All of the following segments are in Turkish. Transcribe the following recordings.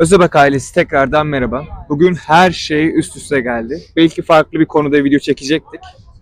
Özebek ailesi tekrardan merhaba. Bugün her şey üst üste geldi. Belki farklı bir konuda video çekecektik.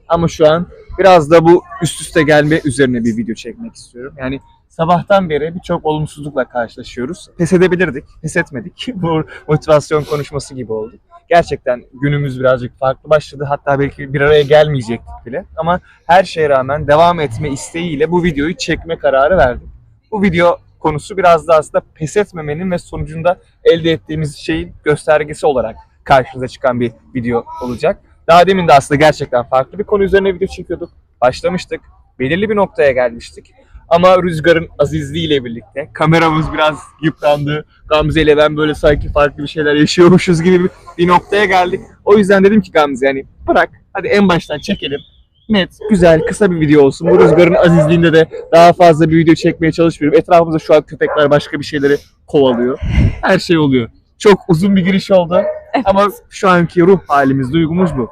Ama şu an biraz da bu üst üste gelme üzerine bir video çekmek istiyorum. Yani sabahtan beri birçok olumsuzlukla karşılaşıyoruz. Pes edebilirdik, pes etmedik. bu motivasyon konuşması gibi oldu. Gerçekten günümüz birazcık farklı başladı. Hatta belki bir araya gelmeyecektik bile. Ama her şeye rağmen devam etme isteğiyle bu videoyu çekme kararı verdim. Bu video konusu biraz da aslında pes etmemenin ve sonucunda elde ettiğimiz şeyin göstergesi olarak karşımıza çıkan bir video olacak. Daha demin de aslında gerçekten farklı bir konu üzerine video çekiyorduk. Başlamıştık. Belirli bir noktaya gelmiştik. Ama rüzgarın azizliğiyle birlikte kameramız biraz yıprandı. Gamze ile ben böyle sanki farklı bir şeyler yaşıyormuşuz gibi bir, bir noktaya geldik. O yüzden dedim ki Gamze yani bırak hadi en baştan çekelim. Net, güzel, kısa bir video olsun. Bu rüzgarın azizliğinde de daha fazla bir video çekmeye çalışmıyorum. Etrafımızda şu an köpekler başka bir şeyleri kovalıyor. Her şey oluyor. Çok uzun bir giriş oldu. Ama şu anki ruh halimiz, duygumuz bu.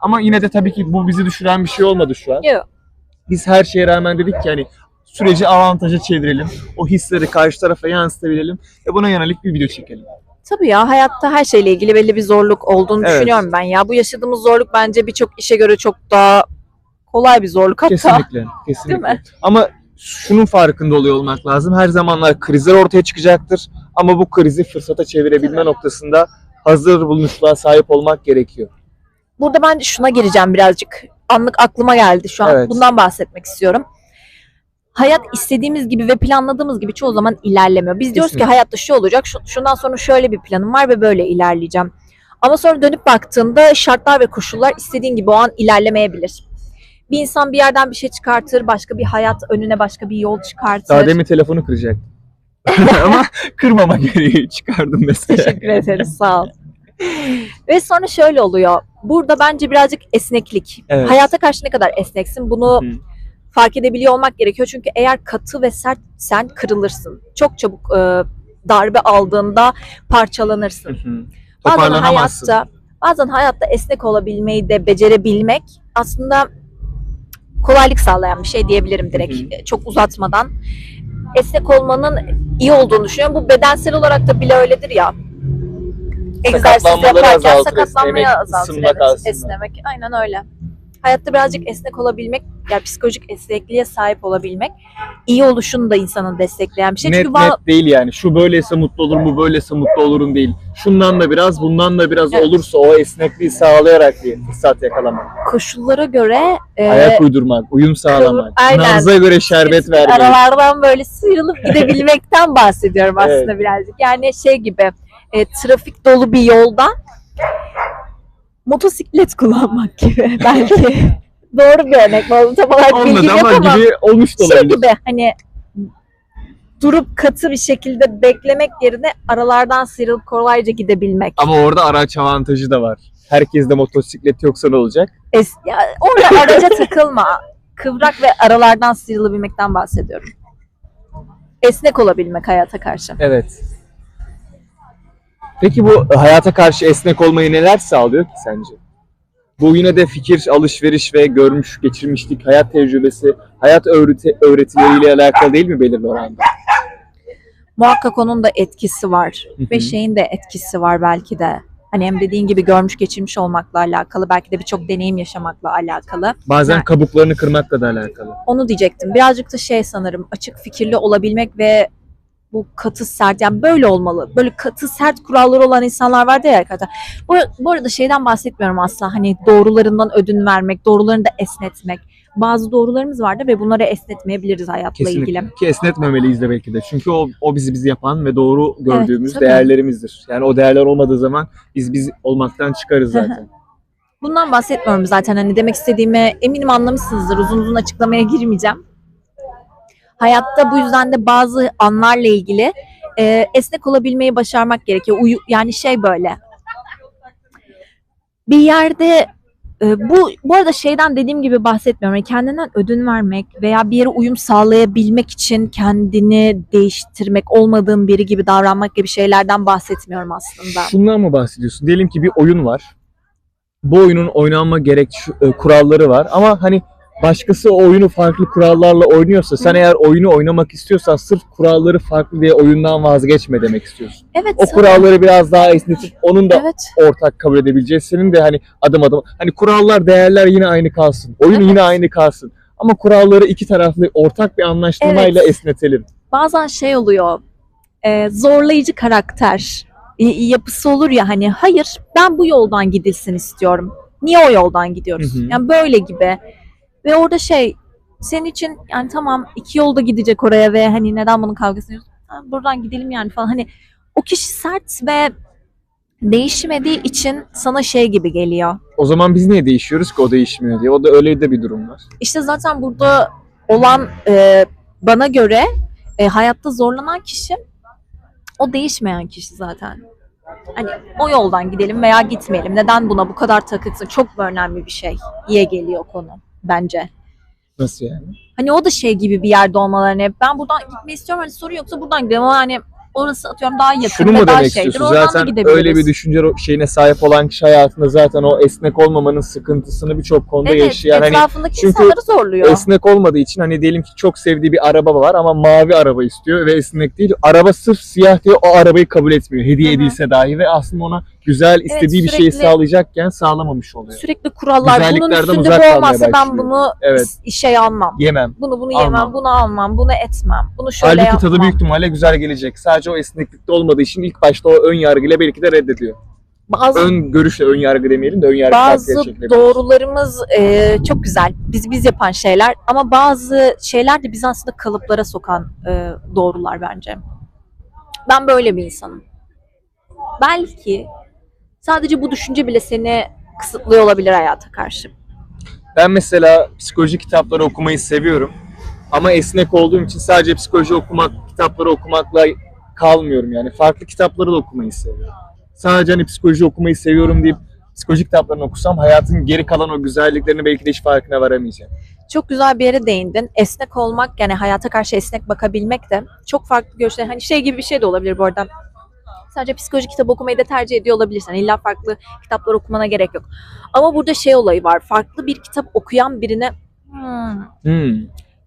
Ama yine de tabii ki bu bizi düşüren bir şey olmadı şu an. Yok. Biz her şeye rağmen dedik ki hani süreci avantaja çevirelim. O hisleri karşı tarafa yansıtabilelim ve buna yönelik bir video çekelim. Tabii ya hayatta her şeyle ilgili belli bir zorluk olduğunu Evet. düşünüyorum ben ya. Bu yaşadığımız zorluk bence birçok işe göre çok daha kolay bir zorluk hatta. Kesinlikle. Kesinlikle. Değil mi? Ama şunun farkında oluyor olmak lazım. Her zamanlar krizler ortaya çıkacaktır. Ama bu krizi fırsata çevirebilme noktasında hazır bulunuşluğa sahip olmak gerekiyor. Burada ben şuna gireceğim birazcık. Anlık aklıma geldi şu an. Evet. Bundan bahsetmek istiyorum. Hayat istediğimiz gibi ve planladığımız gibi çoğu zaman ilerlemiyor. Biz diyoruz ki Kesinlikle. hayatta şu olacak, şu- şundan sonra şöyle bir planım var ve böyle ilerleyeceğim. Ama sonra dönüp baktığında şartlar ve koşullar istediğin gibi o an ilerlemeyebilir. Bir insan bir yerden bir şey çıkartır, başka bir hayat önüne başka bir yol çıkartır. Daha demin telefonu kıracak. Ama kırmama gereği çıkardım mesela. Teşekkür ederiz sağ ol. Ve sonra şöyle oluyor. Burada bence birazcık esneklik. Evet. Hayata karşı ne kadar esneksin bunu Hı. fark edebiliyor olmak gerekiyor. Çünkü eğer katı ve sert sen kırılırsın. Çok çabuk e, darbe aldığında parçalanırsın. Hı hı. Bazen hayatta bazen hayatta esnek olabilmeyi de becerebilmek aslında kolaylık sağlayan bir şey diyebilirim direkt Hı hı. çok uzatmadan. Esnek olmanın iyi olduğunu düşünüyorum. Bu bedensel olarak da bile öyledir ya. Egzersiz yaparken esnemek, azaltır. Evet, esnemek. Aynen öyle. Hayatta birazcık esnek olabilmek, yani psikolojik esnekliğe sahip olabilmek iyi oluşunu da insanın destekleyen bir şey. net Çünkü va- net değil yani. Şu böyleyse mutlu olurum, bu böyleyse mutlu olurum değil. Şundan da biraz, bundan da biraz Evet. olursa o esnekliği sağlayarak bir fırsat yakalamak. koşullara göre e, Ayak uydurmak, uyum sağlamak, aynen. nabza göre şerbet vermek. aralardan böyle sıyrılıp gidebilmekten bahsediyorum aslında birazcık. Yani şey gibi e, trafik dolu bir yolda motosiklet kullanmak gibi belki. Doğru bir örnek oldu. Tam olarak bilgi yok ama gibi olmuş da şey olabilir. gibi hani durup katı bir şekilde beklemek yerine aralardan sıyrılıp kolayca gidebilmek. Ama orada araç avantajı da var. Herkeste motosiklet yoksa ne olacak? Es- ya, orada araca takılma. Kıvrak ve aralardan sıyrılabilmekten bahsediyorum. Esnek olabilmek hayata karşı. Evet. Peki bu hayata karşı esnek olmayı neler sağlıyor ki sence? Bu yine de fikir alışveriş ve görmüş geçirmişlik, hayat tecrübesi, hayat öğreti, öğretileriyle alakalı değil mi belirli oranda? Muhakkak onun da etkisi var. Ve şeyin de etkisi var belki de. Hani hem dediğin gibi görmüş geçirmiş olmakla alakalı. Belki de birçok deneyim yaşamakla alakalı. Bazen Yani- kabuklarını kırmakla da alakalı. Onu diyecektim. Birazcık da şey sanırım açık fikirli olabilmek ve bu katı sert yani böyle olmalı. Böyle katı sert kuralları olan insanlar vardı ya hakikaten. Bu, bu arada şeyden bahsetmiyorum asla hani doğrularından ödün vermek, doğrularını da esnetmek. Bazı doğrularımız vardı ve bunları esnetmeyebiliriz hayatla ilgili. Kesinlikle. Ki esnetmemeliyiz de belki de. Çünkü o, o bizi biz yapan ve doğru gördüğümüz tabii. değerlerimizdir. Yani o değerler olmadığı zaman biz biz olmaktan çıkarız zaten. Bundan bahsetmiyorum zaten hani demek istediğimi eminim anlamışsınızdır. Uzun uzun açıklamaya girmeyeceğim. Hayatta bu yüzden de bazı anlarla ilgili e, esnek olabilmeyi başarmak gerekiyor. Uyu, yani şey böyle. Bir yerde e, bu bu arada şeyden dediğim gibi bahsetmiyorum. Yani kendinden ödün vermek veya bir yere uyum sağlayabilmek için kendini değiştirmek, olmadığın biri gibi davranmak gibi şeylerden bahsetmiyorum aslında. Şundan mı bahsediyorsun? Diyelim ki bir oyun var. Bu oyunun oynanma gerek e, kuralları var ama hani başkası o oyunu farklı kurallarla oynuyorsa sen eğer oyunu oynamak istiyorsan sırf kuralları farklı diye oyundan vazgeçme demek istiyorsun. Evet. O kuralları biraz daha esnetip onun da Evet. ortak kabul edebileceğiz. Senin de hani adım adım hani kurallar, değerler yine aynı kalsın. Oyun Evet. yine aynı kalsın. Ama kuralları iki taraflı ortak bir anlaşmayla Evet. esnetelim. bazen şey oluyor e, zorlayıcı karakter e, yapısı olur ya hani hayır ben bu yoldan gidilsin istiyorum. Niye o yoldan gidiyoruz? Hı hı. Yani böyle gibi. Ve orada şey senin için yani tamam iki yolda gidecek oraya ve hani neden bunun kavgasını? Ha, buradan gidelim yani falan. Hani o kişi sert ve değişmediği için sana şey gibi geliyor. O zaman biz niye değişiyoruz ki o değişmiyor diye. O da öyle de bir durum var. İşte zaten burada olan e, bana göre e, hayatta zorlanan kişi o değişmeyen kişi zaten. Hani o yoldan gidelim veya gitmeyelim. Neden buna bu kadar takıksın? Çok mu önemli bir şey? İyi geliyor konu bence. Nasıl yani? Hani o da şey gibi bir yerde olmalarını. Ben buradan gitmeyi istiyorum. Hani sorun yoksa buradan gidelim. Ama hani orası atıyorum daha yakın Şunu ve mu daha demek şeydir. istiyorsun? Oradan da Zaten gidebiliriz. öyle bir düşünce şeyine sahip olan kişi hayatında zaten o esnek olmamanın sıkıntısını birçok konuda Evet, yaşıyor. Yani hani etrafındaki çünkü insanları zorluyor. esnek olmadığı için hani diyelim ki çok sevdiği bir araba var ama mavi araba istiyor ve esnek değil. Araba sırf siyah diye o arabayı kabul etmiyor. Hediye Hı hı. edilse dahi ve aslında ona güzel istediği bir şeyi sürekli- sağlayacakken sağlamamış oluyor. Sürekli kurallar. Bunun üstünde bu olmazsa ben bunu Evet. işe almam. Yemem. Bunu bunu yemem, Almam. bunu almam, bunu etmem, bunu şöyle Halbuki yapmam. tadı büyük ihtimalle güzel gelecek. Sadece o esneklikte olmadığı için ilk başta o ön yargıyla belki de reddediyor. Bazı Ön görüşle ön yargı demeyelim de ön yargı bazı doğrularımız e, çok güzel. Biz biz yapan şeyler ama bazı şeyler de bizi aslında kalıplara sokan e, doğrular bence. Ben böyle bir insanım. Belki sadece bu düşünce bile seni kısıtlıyor olabilir hayata karşı. Ben mesela psikoloji kitapları okumayı seviyorum. Ama esnek olduğum için sadece psikoloji okumak, kitapları okumakla kalmıyorum yani. Farklı kitapları da okumayı seviyorum. Sadece hani psikoloji okumayı seviyorum deyip psikoloji kitaplarını okusam hayatın geri kalan o güzelliklerini belki de hiç farkına varamayacağım. Çok güzel bir yere değindin. Esnek olmak yani hayata karşı esnek bakabilmek de çok farklı görüşler. Hani şey gibi bir şey de olabilir bu arada. Sadece psikoloji kitabı okumayı da tercih ediyor olabilirsin. Yani illa farklı kitaplar okumana gerek yok. Ama burada şey olayı var. Farklı bir kitap okuyan birine "Hmm," Hmm.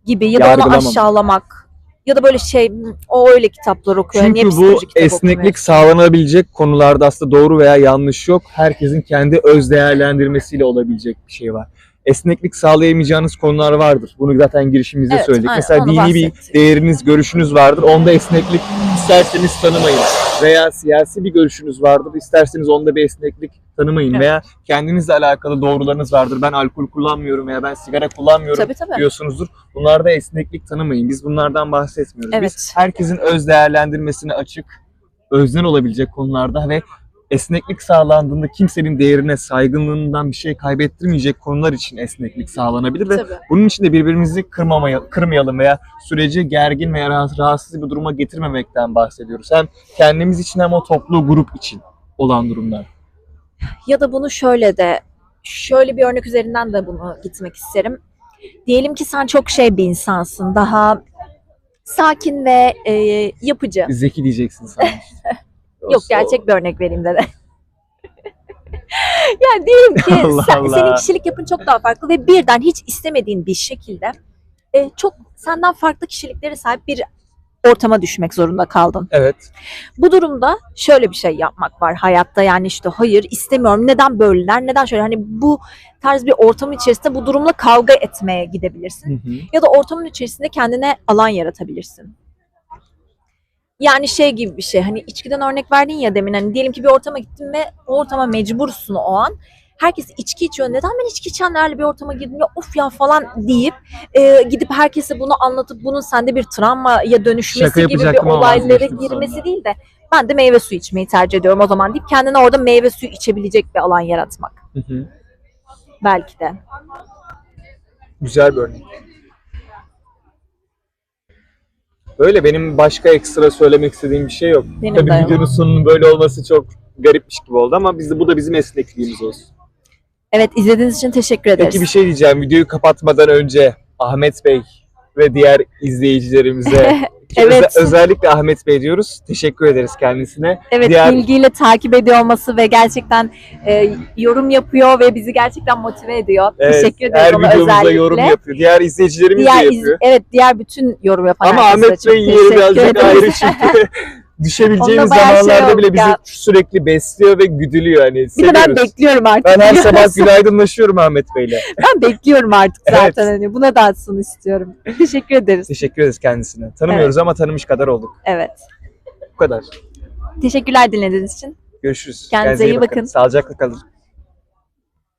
gibi ya da onu aşağılamak ya da böyle şey "Hmm, o öyle kitaplar okuyor. Niye Çünkü bu psikoloji kitabı esneklik okumuyorsun?" sağlanabilecek konularda aslında doğru veya yanlış yok. Herkesin kendi öz değerlendirmesiyle olabilecek bir şey var. Esneklik sağlayamayacağınız konular vardır. Bunu zaten girişimizde Evet, söyledik. aynen, Mesela dini bir bahsettik. değeriniz, görüşünüz vardır. Onda esneklik isterseniz tanımayın. Veya siyasi bir görüşünüz vardır. İsterseniz onda bir esneklik tanımayın. Evet. Veya kendinizle alakalı doğrularınız vardır. Ben alkol kullanmıyorum veya ben sigara kullanmıyorum Tabii tabii. diyorsunuzdur. Bunlarda esneklik tanımayın. Biz bunlardan bahsetmiyoruz. Biz Evet. herkesin öz değerlendirmesine açık, özden olabilecek konularda ve esneklik sağlandığında kimsenin değerine, saygınlığından bir şey kaybettirmeyecek konular için esneklik sağlanabilir ve Tabii. bunun için de birbirimizi kırmamaya, kırmayalım veya süreci gergin veya rahatsız, bir duruma getirmemekten bahsediyoruz. Hem kendimiz için hem o toplu grup için olan durumlar. Ya da bunu şöyle de şöyle bir örnek üzerinden de bunu gitmek isterim. Diyelim ki sen çok şey bir insansın. Daha sakin ve e, yapıcı. Zeki diyeceksin sen. Yok gerçek bir örnek vereyim de. yani diyelim ki Allah sen, Allah. senin kişilik yapın çok daha farklı ve birden hiç istemediğin bir şekilde e, çok senden farklı kişiliklere sahip bir ortama düşmek zorunda kaldın. Evet. Bu durumda şöyle bir şey yapmak var hayatta yani işte hayır istemiyorum neden böyleler neden şöyle hani bu tarz bir ortamın içerisinde bu durumla kavga etmeye gidebilirsin Hı hı. ya da ortamın içerisinde kendine alan yaratabilirsin. Yani şey gibi bir şey hani içkiden örnek verdin ya demin hani diyelim ki bir ortama gittin ve o ortama mecbursun o an. Herkes içki içiyor. Neden ben içki içenlerle bir ortama girdim ya of ya falan deyip e, gidip herkese bunu anlatıp bunun sende bir travmaya dönüşmesi Şaka gibi bir yapacaktım ama olaylara vazgeçtim girmesi sonra. değil de ben de meyve suyu içmeyi tercih ediyorum o zaman deyip kendine orada meyve suyu içebilecek bir alan yaratmak. Hı hı. Belki de. Güzel bir örnek. Böyle benim başka ekstra söylemek istediğim bir şey yok. Benim Tabii de videonun sonunun böyle olması çok garipmiş gibi oldu ama biz de, bu da bizim esnekliğimiz olsun. Evet izlediğiniz için teşekkür ederiz. Peki bir şey diyeceğim. Videoyu kapatmadan önce Ahmet Bey ve diğer izleyicilerimize Evet. Öze- özellikle Ahmet Bey diyoruz. Teşekkür ederiz kendisine. Evet Diğer- ilgiyle takip ediyor olması ve gerçekten e, yorum yapıyor ve bizi gerçekten motive ediyor. Evet, Teşekkür ederiz her ona videomuzda özellikle. yorum yapıyor. Diğer izleyicilerimiz Diğer de iz- yapıyor. evet diğer bütün yorum yapan Ama Ahmet Bey'in yeri birazcık ayrı çünkü düşebileceğimiz Onunla bayağı şey zamanlarda bile bizi ya. sürekli besliyor ve güdülüyor. Hani Bir de seviyoruz. ben bekliyorum artık. Ben her sabah biliyorsun. günaydınlaşıyorum Ahmet Bey'le. Ben bekliyorum artık Evet. zaten hani buna da atsın istiyorum. Teşekkür ederiz. Teşekkür ederiz kendisine. Tanımıyoruz ama tanımış kadar olduk. Evet. Bu kadar. Teşekkürler dinlediğiniz için. Görüşürüz. Kendinize iyi bakın. Sağlıcakla kalın.